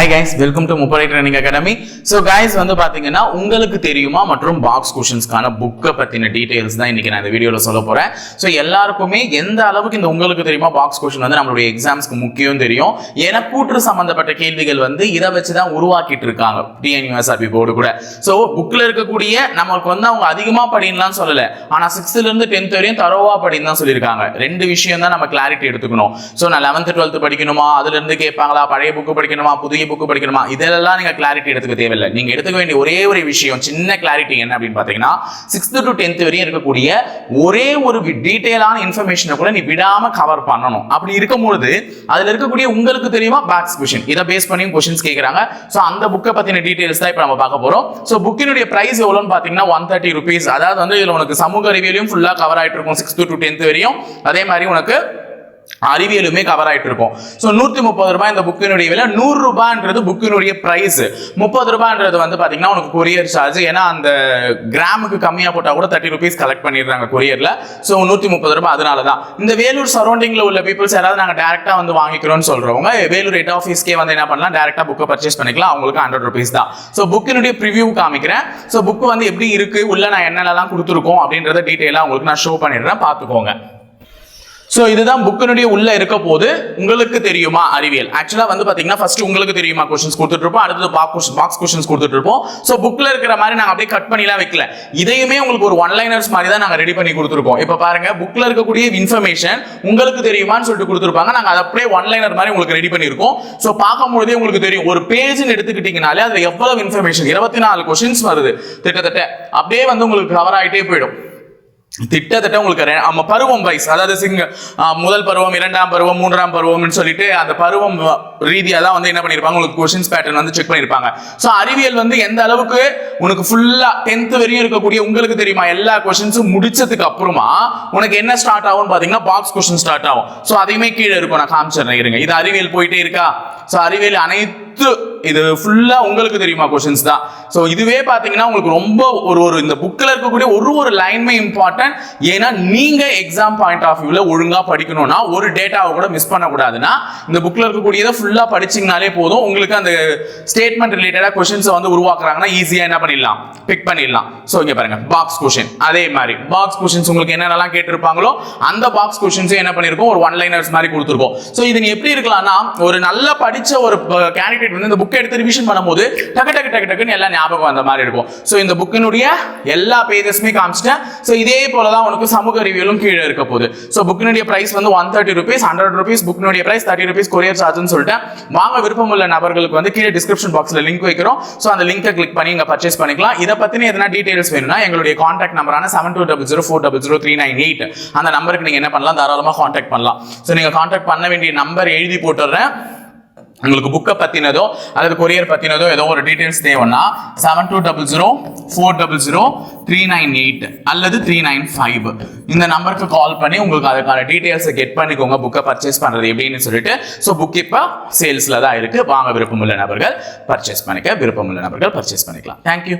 Hi guys welcome to முப்படை training academy so guys வந்து பார்த்தீங்கன்னா உங்களுக்கு தெரியுமா மற்றும் பாக்ஸ் கொஷின்ஸ்க்கான புக்கை பற்றின டீட்டெயில்ஸ் தான் இன்னைக்கு நான் இந்த வீடியோவில் சொல்ல போகிறேன் ஸோ எல்லாருக்குமே எந்த அளவுக்கு இந்த உங்களுக்கு தெரியுமா பாக்ஸ் கொஷின் வந்து நம்மளுடைய எக்ஸாம்ஸ்க்கு முக்கியம் தெரியும்? ஏன்னா கூற்று சம்மந்தப்பட்ட கேள்விகள் வந்து இதை வச்சு தான் உருவாக்கிட்டு இருக்காங்க. டிஎன்யூஎஸ்ஆர்பி போர்டு கூட. ஸோ புக்கில் இருக்கக்கூடிய நமக்கு வந்து அவங்க அதிகமாக படின்லாம் சொல்லலை. ஆனால் சிக்ஸ்த்துலேருந்து டென்த் வரையும் தரோவா படின்னு தான் சொல்லியிருக்காங்க. ரெண்டு விஷயம் தான் நம்ம கிளாரிட்டி எடுத்துக்கணும். ஸோ நான் லெவன்த்து டுவெல்த்து படிக்கணுமா? அதுலேருந்து கேட்பாங்களா? பழைய புக்கு படிக்கணுமா? புதிய புக்கு படிக்கணுமா? இதெல்லாம் நீங்கள் கிளாரிட்டி எடுத்துக்க தேவையில்லை. நீங்கள் எடுத்துக்க வேண்டிய ஒரே ஒரு விஷயம் சின்ன கிளாரிட்டி என்ன அப்படின்னு பார்த்தீங்கன்னா சிக்ஸ்த்து டு டென்த் வரையும் இருக்கக்கூடிய ஒரே ஒரு டீட்டெயிலான இன்ஃபர்மேஷனை கூட நீ விடாம கவர் பண்ணணும். அப்படி இருக்கும்பொழுது அதில் இருக்கக்கூடிய உங்களுக்கு தெரியுமா? பேக்ஸ் கொஷின் இதை பேஸ் பண்ணி கொஷின்ஸ் கேட்குறாங்க ஸோ அந்த புக்கை பற்றின டீட்டெயில்ஸ் தான் இப்போ நம்ம பார்க்க போகிறோம் ஸோ புக்கினுடைய ப்ரைஸ் எவ்வளோன்னு பார்த்தீங்கன்னா ஒன் தேர்ட்டி ருபீஸ் அதாவது வந்து இதில் உனக்கு சமூக அறிவியலையும் ஃபுல்லாக கவர் ஆகிட்டு இருக்கும் சிக்ஸ்த்து டு டென்த் வரையும். அதே மாதிரி உனக்கு அறிவியலுமே கவர் ஆயிட்டு இருக்கும் ஸோ நூற்றி முப்பது ரூபாய் இந்த புக்கினுடைய விலை நூறு ரூபான்றது புக்கினுடைய ப்ரைஸ் முப்பது ரூபான்றது வந்து பார்த்தீங்கன்னா உனக்கு கொரியர் சார்ஜ் ஏன்னா அந்த கிராமுக்கு கம்மியாக போட்டால் கூட தேர்ட்டி ருபீஸ் கலெக்ட் பண்ணிடுறாங்க கொரியரில் ஸோ நூற்றி முப்பது ரூபாய் அதனால தான் இந்த வேலூர் சரௌண்டிங்கில் உள்ள பீப்புள்ஸ் யாராவது நாங்கள் டேரெக்டாக வந்து வாங்கிக்கிறோம்னு சொல்கிறவங்க வேலூர் ஹெட் ஆஃபீஸ்க்கே வந்து என்ன பண்ணலாம் டேரெக்டாக புக்கை பர்ச்சேஸ் பண்ணிக்கலாம். அவங்களுக்கு ஹண்ட்ரட் ருபீஸ் தான். ஸோ புக்கினுடைய ப்ரிவியூ காமிக்கிறேன். ஸோ புக் வந்து எப்படி இருக்குது உள்ள நான் என்னென்னலாம் கொடுத்துருக்கோம் அப்படின்றத டீட்டெயிலாக உங்களுக்கு நான் ஷோ பண்ணிடுறேன். பார்த்துக்கோங்க. ஸோ இதுதான் புக்கினுடைய உள்ள இருக்க போது உங்களுக்கு தெரியுமா அறிவியல்? ஆக்சுவலா வந்து பாத்தீங்கன்னா ஃபர்ஸ்ட் உங்களுக்கு தெரியுமா கொஸ்டின்ஸ் கொடுத்துட்டு இருப்போம் அடுத்தது பாக்ஸ் பாக்ஸ் கொஸ்டின்ஸ் கொடுத்துட்டு இருப்போம் ஸோ புக்ல இருக்கிற மாதிரி நாங்கள் அப்படியே கட் பண்ணிலாம் வைக்கல. இதையுமே உங்களுக்கு ஒரு ஒன் லைனர்ஸ் மாதிரி தான் நாங்கள் ரெடி பண்ணி கொடுத்துருக்கோம். இப்போ பாருங்க புக்ல இருக்கக்கூடிய இன்ஃபர்மேஷன் உங்களுக்கு தெரியுமான்னு சொல்லிட்டு கொடுத்துருப்பாங்க. நாங்கள் அதை அப்படியே ஒன் லைனர் மாதிரி உங்களுக்கு ரெடி பண்ணியிருக்கோம். ஸோ பார்க்கும்போதே உங்களுக்கு தெரியும். ஒரு பேஜ்னு எடுத்துக்கிட்டீங்கனாலே அதில் எவ்வளவு இன்ஃபர்மேஷன் இருபத்தி நாலு கொஸ்டின்ஸ் வருது. கிட்டத்தட்ட அப்படியே வந்து உங்களுக்கு கவர் ஆகிட்டே போயிடும். திட்டத்தட்ட உங்களுக்கு நம்ம பருவம் வைஸ் அதாவது சிங்க முதல் பருவம் இரண்டாம் பருவம் மூன்றாம் பருவம்னு சொல்லிட்டு அந்த பருவம் ரீதியாக தான் வந்து என்ன பண்ணியிருப்பாங்க உங்களுக்கு கொஷின்ஸ் பேட்டர்ன் வந்து செக் பண்ணியிருப்பாங்க ஸோ அறிவியல் வந்து எந்த அளவுக்கு உனக்கு ஃபுல்லாக டென்த் வரையும் இருக்கக்கூடிய உங்களுக்கு தெரியுமா? எல்லா கொஷின்ஸும் முடிச்சதுக்கு அப்புறமா உனக்கு என்ன ஸ்டார்ட் ஆகும்னு பார்த்தீங்கன்னா பாக்ஸ் கொஷின் ஸ்டார்ட் ஆகும். ஸோ அதையுமே கீழே இருக்கும். நான் காமிச்சிடுறேன் இருங்க. இது அறிவியல் போயிட்டே இருக்கா? ஸோ அறிவியல் அனைத்து இது ஃபுல்லாக உங்களுக்கு தெரியுமா கொஷின்ஸ் தான். ஸோ இதுவே பார்த்தீங்கன்னா உங்களுக்கு ரொம்ப ஒரு ஒரு இந்த புக்கில் இருக்கக்கூடிய ஒரு ஒரு லைனுமே இம்பார்ட்டன்ட் ஏன்னா நீங்கள் எக்ஸாம் பாயிண்ட் ஆஃப் வியூவில் ஒழுங்காக படிக்கணும்னா ஒரு டேட்டாவை கூட மிஸ் பண்ணக்கூடாதுன்னா இந்த புக்கில் இருக்கக்கூடியதை ஃபுல்லாக படிச்சிங்கனாலே போதும். உங்களுக்கு அந்த ஸ்டேட்மெண்ட் ரிலேட்டடாக கொஷின்ஸை வந்து உருவாக்குறாங்கன்னா ஈஸியாக என்ன பண்ணிடலாம்? பிக் பண்ணிடலாம். ஸோ இங்கே பாருங்க. பாக்ஸ் கொஷின் அதே மாதிரி. பாக்ஸ் கொஷின்ஸ் உங்களுக்கு என்னென்னலாம் கேட்டிருப்பாங்களோ அந்த பாக்ஸ் கொஷின்ஸும் என்ன பண்ணியிருக்கோம் ஒரு ஒன் லைனர்ஸ் மாதிரி கொடுத்துருக்கோம். ஸோ இது நீ எப்படி இருக்கலாம்னா ஒரு நல்லா படித்த ஒரு கேண்டிடேட் வந்து இந்த புக்கை எடுத்து ரிவிஷன் பண்ணும்போது டக்கு டக்கு டக்கு டக்குன்னு எல்லாம் ஞாபகம் வந்த மாதிரி இருக்கும். ஸோ இந்த புக்கினுடைய எல்லா பேஜஸ்மே காமிச்சிட்டேன். ஸோ இதே போல தான் உனக்கு சமூக அறிவியலும் கீழே இருக்க போகுது. ஸோ புக்கினுடைய பிரைஸ் வந்து one thirty rupees hundred rupees புக்கினுடைய price thirty rupees courier சார்ஜ்னு சொல்லிட்டேன். வாங்க விருப்பம் உள்ள நபர்களுக்கு வந்து கீழே டிஸ்கிரிப்ஷன் பாக்ஸில் லிங்க் வைக்கிறோம். ஸோ அந்த லிங்கை கிளிக் பண்ணி இங்கே பர்ச்சேஸ் பண்ணிக்கலாம். இதை பற்றின எதனா டீடைல்ஸ் வேணும்னா எங்களுடைய contact நம்பரான seven two double zero four double zero three nine eight அந்த நம்பருக்கு நீங்கள் என்ன பண்ணலாம்? தாராளமாக காண்டாக்ட் பண்ணலாம். ஸோ நீங்கள் காண்டாக்ட் பண்ண வேண்டிய நம்பர் எழுதி போட்டுடுறேன். உங்களுக்கு புக்கை பற்றினதோ அல்லது கொரியர் பற்றினதோ ஏதோ ஒரு டீட்டெயில்ஸ் தேவைன்னா seven two double zero four double zero three nine eight அல்லது த்ரீ நைன் ஃபைவ் இந்த நம்பருக்கு கால் பண்ணி உங்களுக்கு அதுக்கான டீட்டெயில்ஸை கெட் பண்ணிக்கோங்க புக்கை பர்ச்சேஸ் பண்ணுறது எப்படின்னு சொல்லிட்டு. ஸோ புக் இப்போ சேல்ஸில் தான் இருக்குது வாங்க விருப்பமுள்ள நபர்கள் பர்ச்சேஸ் பண்ணிக்க விருப்பமுள்ள நபர்கள் பர்ச்சேஸ் பண்ணிக்கலாம். தேங்க்யூ